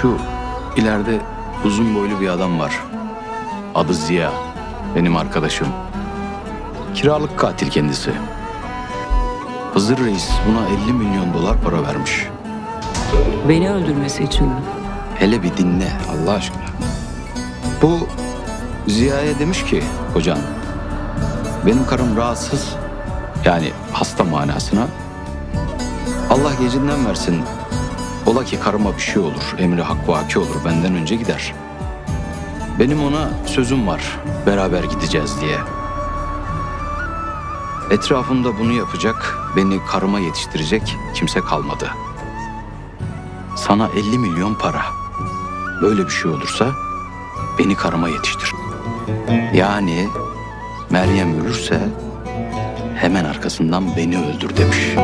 Şu ileride uzun boylu bir adam var. Adı Ziya. Benim arkadaşım. Kiralık katil kendisi. Hızır Reis buna 50 milyon dolar para vermiş. Beni öldürmesi için mi? Hele bir dinle Allah aşkına. Bu Ziya'ya demiş ki kocan, benim karım rahatsız, yani hasta manasına. Allah gecinden versin, ola ki karıma bir şey olur, emri hak vaki olur, benden önce gider. Benim ona sözüm var, beraber gideceğiz diye. Etrafımda bunu yapacak, beni karıma yetiştirecek kimse kalmadı. Sana 50 milyon para. Böyle bir şey olursa beni karıma yetiştir. Yani Meryem ölürse hemen arkasından beni öldür demiş.